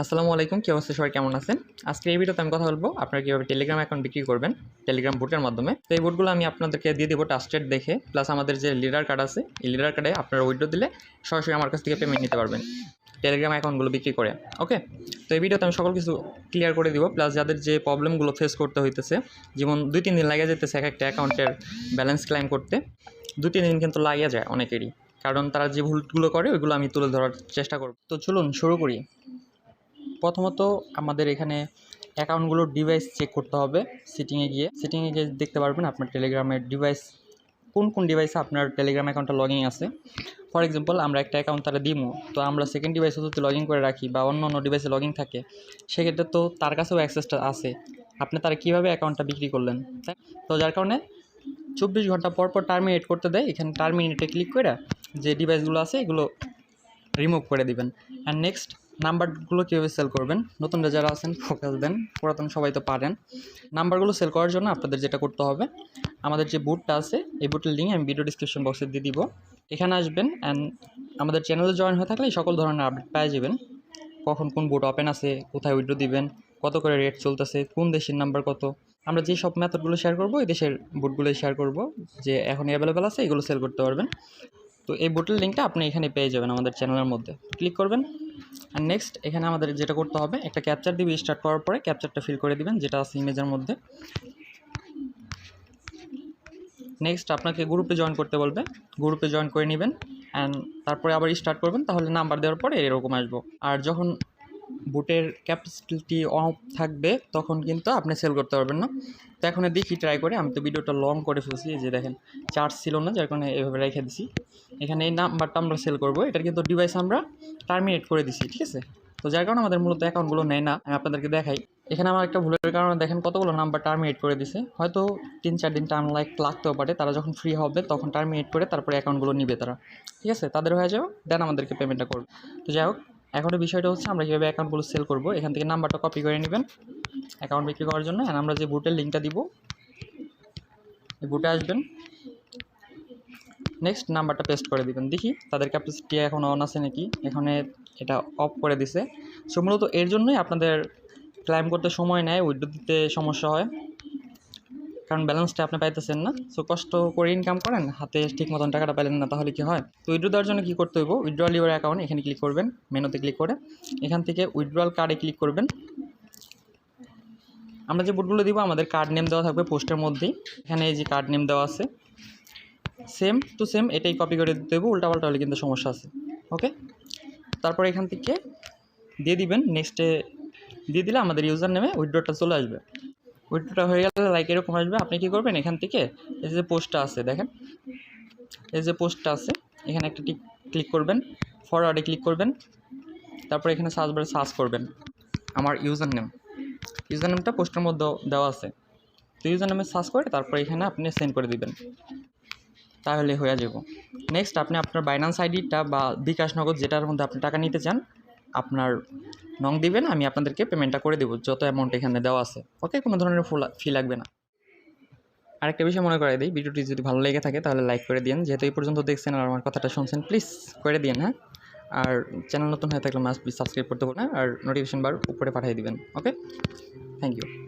আসসালামু আলাইকুম, কী অবস্থা? সবাই কেমন আছেন? আজকে এই ভিডিওতে আমি কথা বলব, আপনারা কীভাবে টেলিগ্রাম অ্যাকাউন্ট বিক্রি করবেন টেলিগ্রাম বুটের মাধ্যমে। তো এই বুটগুলো আমি আপনাদেরকে দিয়ে দেবো টাস্টেড দেখে প্লাস আমাদের যে লিডার কার্ড আছে, এই লিডার কার্ডে আপনারা উইড্রো দিলে সরাসরি আমার কাছ থেকে পেমেন্ট নিতে পারবেন টেলিগ্রাম অ্যাকাউন্টগুলো বিক্রি করে ওকে তো এই ভিডিওতে আমি সকল কিছু ক্লিয়ার করে দিব প্লাস যাদের যে প্রবলেমগুলো ফেস করতে হইতেছে, যেমন দুই, তিন দিন লাগে যেতেছে এক একটা অ্যাকাউন্টের ব্যালেন্স ক্লাইম করতে দু তিন দিন কিন্তু লাগিয়ে যায় অনেকেরই, কারণ তারা যে ভুলগুলো করে, ওইগুলো আমি তুলে ধরার চেষ্টা করব। তো চলুন শুরু করি। প্রথমত আমাদের এখানে অ্যাকাউন্টগুলোর ডিভাইস চেক করতে হবে সিটিংয়ে গিয়ে। সিটিংয়ে গিয়ে দেখতে পারবেন আপনার টেলিগ্রামের ডিভাইস কোন কোন ডিভাইসে আপনার টেলিগ্রাম অ্যাকাউন্টটা লগ আছে। ফর এক্সাম্পল আমরা একটা অ্যাকাউন্ট তারা দিমো, তো আমরা সেকেন্ড ডিভাইসে যদি লগ করে রাখি বা অন্য অন্য ডিভাইসে লগ থাকে, সেক্ষেত্রে তো তার কাছেও অ্যাক্সেসটা আছে। আপনি তারা কীভাবে অ্যাকাউন্টটা বিক্রি করলেন? তো যার কারণে চব্বিশ ঘণ্টা পর পর টার্মিনেট করতে দেয়, এখানে টার্মিনেটে ক্লিক করে যে ডিভাইসগুলো আছে এগুলো রিমুভ করে দিবেন। অ্যান্ড নেক্সট নাম্বারগুলো কীভাবে সেল করবেন? নতুনরা যারা আছেন ফোকাস দেন। পুরাতন সবাই তো পারেন। নাম্বারগুলো সেল করার জন্য আপনাদের যেটা করতে হবে, আমাদের যে বুটটা আছে, এই বুটের লিঙ্ক আমি ভিডিও ডিসক্রিপশন বক্সে দিয়ে দিব। এখানে আসবেন অ্যান্ড আমাদের চ্যানেলে জয়েন হয়ে থাকলে সকল ধরনের আপডেট পেয়ে যাবেন। কখন কোন বুট ওপেন আছে, কোথায় উইড্রো দিবেন, কত করে রেট চলতেছে, কোন দেশের নাম্বার কত। আমরা যে সব মেথডগুলো শেয়ার করব, এই দেশের বুটগুলোই শেয়ার করব, যে এখন অ্যাভেলেবেল আছে, এগুলো সেল করতে পারবেন। তো এই বোটের লিঙ্কটা আপনি এখানে পেয়ে যাবেন আমাদের চ্যানেলের মধ্যে। ক্লিক করবেন। আর নেক্সট এখানে আমাদের যেটা করতে হবে, একটা ক্যাপচার দিবি স্টার্ট করার পরে ক্যাপচারটা ফিল করে দিবেন, যেটা আছে ইমেজের মধ্যে। নেক্সট আপনাকে গ্রুপে জয়েন করতে বলবে। গ্রুপে জয়েন করে নেবেন অ্যান্ড তারপরে আবার স্টার্ট করবেন, তাহলে নাম্বার দেওয়ার পরে এরকম আসব। আর যখন বুটের ক্যাপাসিটি অফ থাকবে, তখন কিন্তু আপনি সেল করতে পারবেন না। তো এখন দেখি ট্রাই করে, আমি তো ভিডিওটা লং করে ফেলছি যে দেখেন চার্জ ছিল না, যার কারণে এভাবে রেখে দিছি। এখানে এই নাম্বারটা আমরা সেল করব, এটার কিন্তু ডিভাইস আমরা টার্মিনেট করে দিছি, ঠিক আছে? তো যার কারণে আমাদের মূলত অ্যাকাউন্টগুলো নেয় না, আমি আপনাদেরকে দেখাই। এখানে আমার একটা ভুলের কারণে দেখেন কতগুলো নাম্বার টার্মিনেট করে দিছে। হয়তো তিন চার দিন টার্ম লাইক লাগতেও পারে, তারা যখন ফ্রি হবে, তখন টার্মিনেট করে তারপরে অ্যাকাউন্টগুলো নিবে তারা, ঠিক আছে? তাদের হয়ে যাবে দেন আমাদেরকে পেমেন্টটা করবে। তো যাই হোক এখনও বিষয়টা হচ্ছে আমরা কীভাবে অ্যাকাউন্টগুলো সেল করব, এখান থেকে নাম্বারটা কপি করে নেবেন অ্যাকাউন্ট বিক্রি করার জন্য। আর আমরা যে বুটের লিঙ্কটা দিব, এই বুটে আসবেন। নেক্সট নাম্বারটা পেস্ট করে দিবেন। দেখি, তাদের ক্যাপাসিটি এখন অন আছে নাকি? এখানে এটা অফ করে দিছে। সো মূলত এর জন্যই আপনাদের ক্লাইম করতে সময় নেয় উইড্রো দিতে সমস্যা হয়। কারণ ব্যালেন্সটা আপনি পাইতেছেন না। সো কষ্ট করে ইনকাম করেন, হাতে ঠিক মতন টাকাটা পেলেন না, তাহলে কি হয়? তো উইড্রো দেওয়ার জন্য কী করতে হইব? উইড্রল ইউর অ্যাকাউন্ট এখানে ক্লিক করবেন মেনুতে ক্লিক করে। এখান থেকে উইড্রল কার্ডে ক্লিক করবেন। আমরা যে বুটগুলো দিব, আমাদের কার্ড নেম দেওয়া থাকবে পোস্টের মধ্যেই। এখানে এই যে কার্ড নেম দেওয়া আছে। সেম টু সেম এটাই কপি করে দিতে দেবো উল্টাপাল্টা হলে কিন্তু সমস্যা আছে। ওকে তারপর এখান থেকে দিয়ে দিবেন নেক্সটে দিয়ে দিলে আমাদের ইউজার নেমে উইড্রোটা চলে আসবে। উইড্রোটা হয়ে গেলে লাইক এরকম আসবে। আপনি কী করবেন? এখান থেকে এই যে পোস্টটা আছে, দেখেন। এই যে পোস্টটা আছে, এখানে একটা টিক ক্লিক করবেন ফরওয়ার্ডে ক্লিক করবেন, তারপর এখানে সার্চ বারে সার্চ করবেন। আমার ইউজার নেম ইউজার নেমটা পোস্টের মধ্যে দেওয়া আছে। তো ইউজার নেমে সার্চ করে তারপর এখানে আপনি সেন্ড করে দিবেন। তাহলে হয়ে যাব। নেক্সট আপনি আপনার বাইন্যান্স আইডিটা বা বিকাশ নগদ যেটার মধ্যে আপনি টাকা নিতে চান আপনার নং দিবেন, আমি আপনাদেরকে পেমেন্টটা করে দেবো, যত অ্যামাউন্ট এখানে দেওয়া আছে। ওকে কোনো ধরনের ফি লাগবে না। আরেকটা বিষয় মনে করে দিই, ভিডিওটি যদি ভালো লেগে থাকে তাহলে লাইক করে দিন যেহেতু এই পর্যন্ত দেখছেন আর আমার কথাটা শুনছেন প্লিজ করে দিন হ্যাঁ? আর চ্যানেল নতুন হয়ে থাকলে মাস্ট প্লিজ সাবস্ক্রাইব করতে বলুন আর নোটিফিকেশন বার উপরে পাঠিয়ে দিবেন ওকে থ্যাংক ইউ